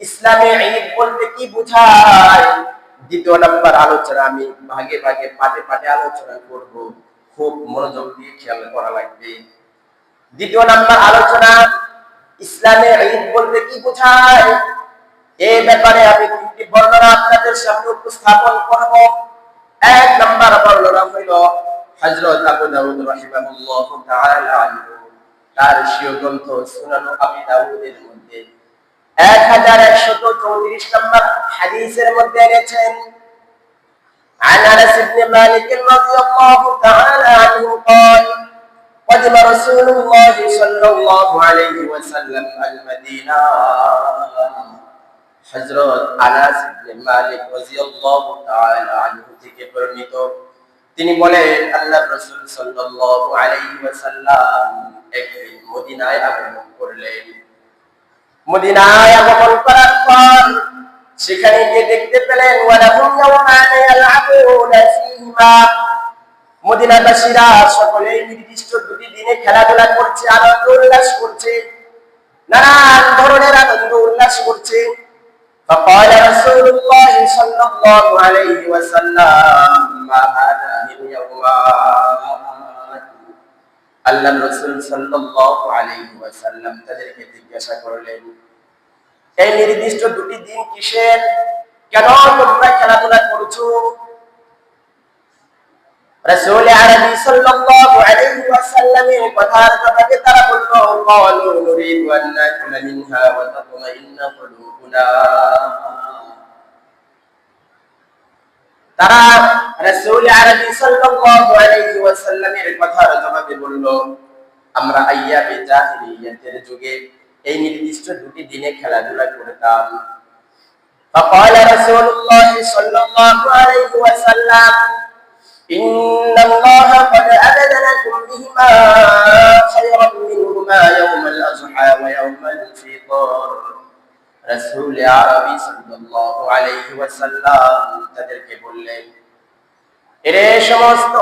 ইসলামে ঈদ বলতে কি বোঝায়? দ্বিতীয় নাম্বার আলোচনা আমি ভাগে ভাগে পাটে পাটে আলোচনা করব। খুব মনোযোগ দিয়ে খেয়াল করা লাগবে। দ্বিতীয় নাম্বার আলোচনা, ইসলামে ঈদ বলতে কি বোঝায়? এই ব্যাপারে আমি তিনটি বর্ণনা আপনাদের সামনে উপস্থাপন করব। এক নাম্বার বর্ণনা হইল হযরত আবু দাউদ রাহিমাহুল্লাহ তাআলা তার স্বীয় গ্রন্থ সুনান আবি দাউদের মধ্যে। 1134 নম্বর হাদিসের মধ্যে এনেছেন عن انس بن مالك رضي الله تعالى عنه قال قدم رسول الله صلى الله عليه وسلم المدينه হযরত আনাস ইবনে মালিক রাদিয়াল্লাহু তাআলা আনহু থেকে বর্ণিত তিনি বলেন আল্লাহর রাসূল সাল্লাল্লাহু আলাইহি ওয়াসাল্লাম একদিন মদিনায় আগমন করলেন মদিনায় আগমন করার পর সেখানে গিয়ে দেখতে পেলেন ওয়ালাহুম ইয়াওমানা ইয়ালআবুনা ফীহিমা মদিনাবাসীরা সকলেই নির্দিষ্ট দুটি দিনে খেলাধুলা করছে আনন্দ উল্লাস করছে নানান ধরনের আনন্দ উল্লাস করছে فقال رسول الله صلى الله عليه وسلم ما هذان اليومان আল্লাহ রসুল সাল্লাল্লাহু আলাইহি ওয়াসাল্লাম তাদেরকে জিজ্ঞাসা করলেন, এই নির্দিষ্ট দুটি দিন কিসের? কেন তোমরা খেলাধুলা করছ? রাসূল আরবি সাল্লাল্লাহু আলাইহি ওয়াসাল্লামের কথার কথাকে তারা বলল, ক্বালু নুরিদু আন নাকুলা মিনহা ওয়া তাতমাইন্না কুলুবুনা। তারা রাসূল আরবি সাল্লাল্লাহু আলাইহি ওয়াসাল্লামের কথার জবাবে বলল আমরা আইয়াবে জাহিলিয়াতের যুগে এই নির্দিষ্ট দুটি দিনে খেলাধুলা করতাম فقال رسول الله صلى الله عليه وسلم إن الله قد أذن لكم بهما خيرا منهما يوم الأضحى ويوم الفطر রাসূল আরবি সাল্লাল্লাহু আলাইহি ওয়াসাল্লাম তাদেরকে বললেন এরে সমস্ত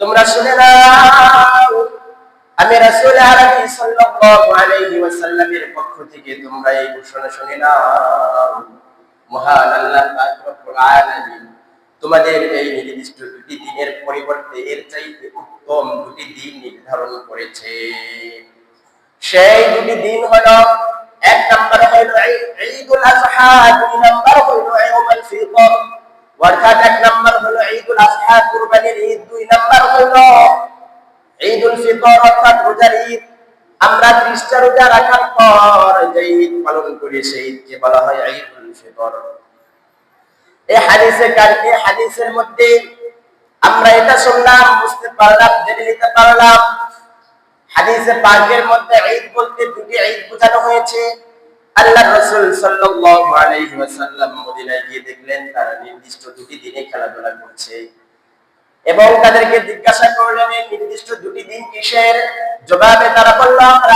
তোমরা শুনে নাও। আমি পক্ষ থেকে তোমরা এই ঘোষণা শুনে নাও। তোমাদের এই নির্দিষ্ট দুটি দিনের পরিবর্তে এর চাইতে উত্তম দুটি দিন নির্ধারণ করেছে সেই দুটি দিন হলো, এক নম্বর হইল ঈদুল আজহা, দুই নম্বর অর্থাৎ এক নম্বর হলো ঈদুল আজহা কুরবানির ঈদ দুই নম্বর হইল ঈদুল ফিতর অর্থাৎ রোজার ঈদ। আমরা ত্রিশটা রোজা রাখার পর যে ঈদ পালন করি, সেই ঈদকে বলা হয় ঈদুল ফিতর। এই হাদিসে হাদিসের মধ্যে আমরা এটা শুনলাম, বুঝতে পারলাম, জেনে নিতে পারলাম। হাদিসে পাকের মধ্যে ঈদ বলতে দুটি ঈদ বোঝানো হয়েছে। আল্লাহ রাসূল ওয়াসাল্লাম মদিনায় গিয়ে দেখলেন তারা নির্দিষ্ট দুটি দিনে খেলাধুলা করছে এবং তাদেরকে জিজ্ঞাসা করলেন, এই নির্দিষ্ট দুটি দিন কিসের? জবাবে তারা বলল, আমরা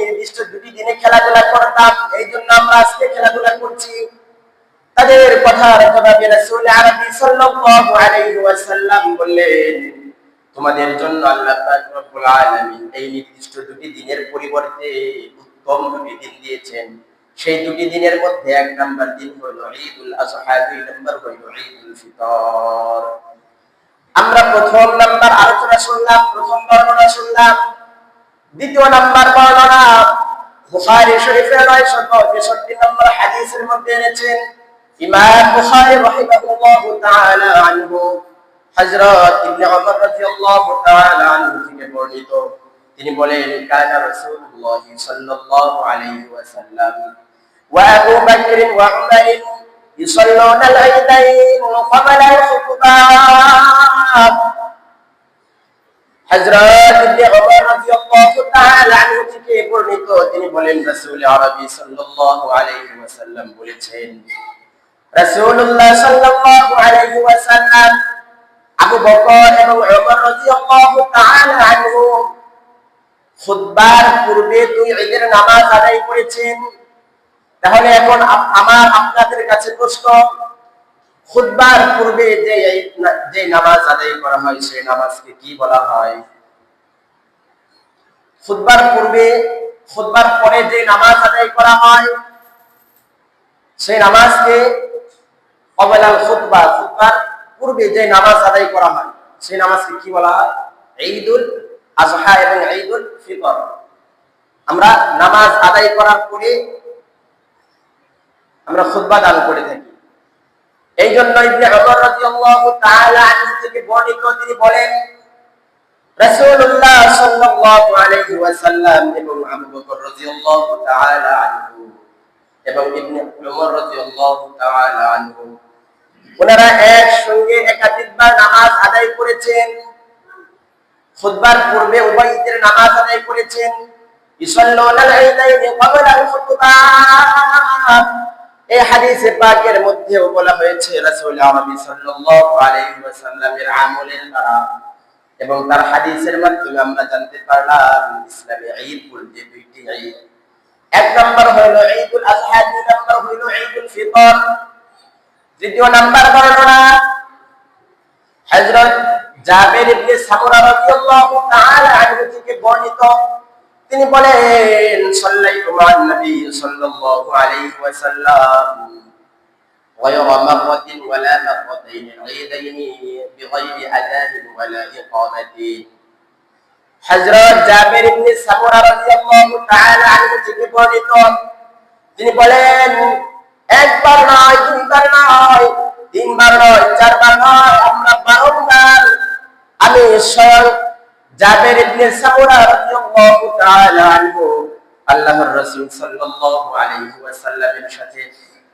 নির্দিষ্ট দুটি দিনে খেলাধুলা করতাম, এই জন্য আমরা আজকে খেলাধুলা করছি। তাদের কথার জবাবে আরবি সাল্লাল্লাহু বললেন, তোমাদের জন্য আল্লাহ এই নির্দিষ্ট দুটি দিনের পরিবর্তে উত্তম দুটি দিন দিয়েছেন। সেই দুটি দিনের মধ্যে এক নাম্বার দিন হলো ঈদুল আজহা, দুই নাম্বার হলো ঈদুল ফিতর। আমরা প্রথম নাম্বার আলোচনা শুনলাম, প্রথম বর্ণনা শুনলাম, দ্বিতীয় নাম্বার বর্ণনা বুখারী শরীফের 963 নম্বর হাদিসের মধ্যে এনেছেন ইমাম বুখারী রাহিমাহুল্লাহু তাআলা আনহু হযরত ইবনে ওমর রাদিয়াল্লাহু তাআলা আনহু থেকে বর্ণিত। তিনি বলেন কানা রাসূলুল্লাহ সাল্লাল্লাহু আলাইহি ওয়াসাল্লাম ওয়া আবু বকর ওয়া উমর يصلون العيدين قبل الخطبة হযরত ইবনে ওমর রাদিয়াল্লাহু তাআলা আনহু থেকে বর্ণিত তিনি বলেন রাসূল আরবি সাল্লাল্লাহু আলাইহি ওয়াসাল্লাম বলেছেন রাসূলুল্লাহ সাল্লাল্লাহু আলাইহি ওয়াসাল্লাম আবু বকর এবং ওমর রাদিয়াল্লাহু তাআলা আনহু খুতবার পূর্বে দুই ঈদের নামাজ আদায় করেছেন। তাহলে এখন আমার আপনাদের কাছে প্রশ্ন, খুতবার পূর্বে যে যে নামাজ আদায় করা হয়, সেই নামাজকে কি বলা হয়? খুতবার পূর্বে, খুতবার পরে যে নামাজ আদায় করা হয়, সেই নামাজকে অবেলাল খুতবা, খুতবার পূর্বে যে নামাজ আদায় করা হয়, সেই নামাজকে কি বলা হয়? ঈদুল আজহা এবং ঈদুল ফিতর। আমরা নামাজ আদায় করার পরে আমরা দান করে থাকি। এই জন্য ইবনে রাদিয়াল্লাহু তাআলা আনহু থেকে বর্ণিত তিনি বলেন, রাসূলুল্লাহ সাল্লাল্লাহু আলাইহি ওয়াসাল্লাম এবং আবু বকর রাদিয়াল্লাহু তাআলা আনহু এবং ইবনে রাদিয়াল্লাহু তাআলা আনহু, ওনারা একসঙ্গে একাধিকবার নামাজ আদায় করেছেন। খুতবার পূর্বে উভয় নামাজ আদায় করেছেন। এই হাদিসে পাকের বলা হয়েছে, রাসূল সাল্লাল্লাহু আলাইহি ওয়াসাল্লামের আমলের দ্বারা এবং তার হাদিসের মাধ্যমে আমরা জানতে পারলাম, ইসলামে ঈদ বলতে দুইটি ঈদ। এক নম্বর হলো ঈদুল আজহা, দুই নম্বর হলো ঈদুল ফিতর। তৃতীয় নাম্বার বর্ণনা, হযরত জাবের ইবনে সামুরা রাদিয়াল্লাহু তাআলা আনহু থেকে বর্ণিত তিনি বলেন সাল্লাইতু মা'আন নবী সাল্লাল্লাহু আলাইহি ওয়াসাল্লাম غير مرة ولا مرتين عيدين بغير أذان ولا إقامة হযরত জাবের ইবনে সামুরা রাদিয়াল্লাহু তাআলা আনহু থেকে বর্ণিত তিনি বলেন একবার নয় দুইবার নয় তিনবার নয় চারবার নয় আমরা বারংবার আমি স্বয়ং জাবের ইবনে সামুরা রাদিয়াল্লাহু তাআলা আনহু, আল্লাহর রাসূল সাল্লাল্লাহু আলাইহি ওয়াসাল্লামের সাথে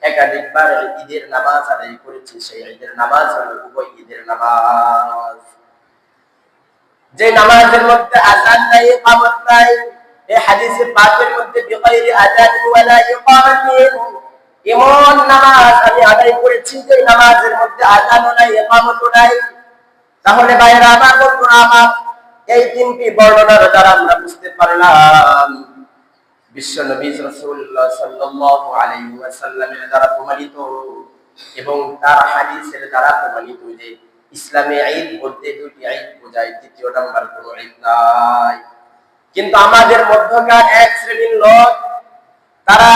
একাধিকবার ঈদের নামাজ আদায় করেছি। সেই ঈদের নামাজ হলো উভয় ঈদের নামাজ। যে নামাজের মধ্যে আযান নাই, ইকামত নাই এই হাদিসে পাকের মধ্যে বিগাইরি আযান ওয়ালা ইকামাতিন, এমন নামাজ আমি আদায় করেছি যে নামাজের মধ্যে আযানও নাই, ইকামতও নাই। তাহলে ভাইরা আমার বন্ধুরা আমার এই তিনটি বর্ণনার দ্বারা আমরা বুঝতে পারলাম। বিশ্ব নবী রাসূলুল্লাহ সাল্লাল্লাহু আলাইহি ওয়াসাল্লামের দ্বারা প্রমাণিত এবং তার হাদিসের দ্বারা প্রমাণিত যে ইসলামে ঈদ বলতে দুটি ঈদ বোঝায়, তৃতীয় নাম্বার কোন ঈদ নাই। কিন্তু আমাদের মধ্যকার এক শ্রেণির লোক, তারা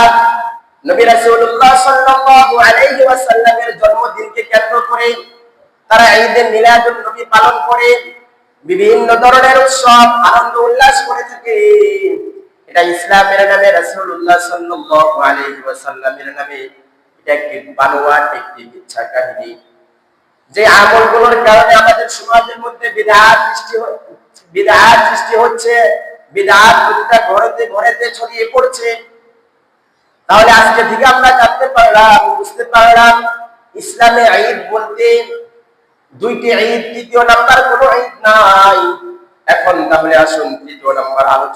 নবী রাসূলুল্লাহ সাল্লাল্লাহু আলাইহি ওয়াসাল্লামের জন্মদিনকে কেন্দ্র করে তারা ঈদের মিলাদুন নবী পালন করে বিভিন্ন ধরনের উৎসব, আনন্দ, উল্লাস করে থাকে। এটা ইসলামের নামে রাসূলুল্লাহ সাল্লাল্লাহু আলাইহি ওয়াসাল্লামের নামে এটা একটি বানোয়াট, একটি মিথ্যা কাহিনী। যে আমলগুলোর কারণে আমাদের সমাজের মধ্যে বিদআত সৃষ্টি বিদআত সৃষ্টি হচ্ছে বিদআত প্রতিটা ঘরেতে ঘরেতে ছড়িয়ে পড়ছে। তাহলে আজকে থেকে আমরা জানতে পারলাম, বুঝতে পারলাম, ইসলামে ঈদ বলতে দুইটি ঈদ তৃতীয় নাম্বার কোনো ঈদ নাই। এখন তাহলে আসুন তৃতীয় নাম্বার আলোচনা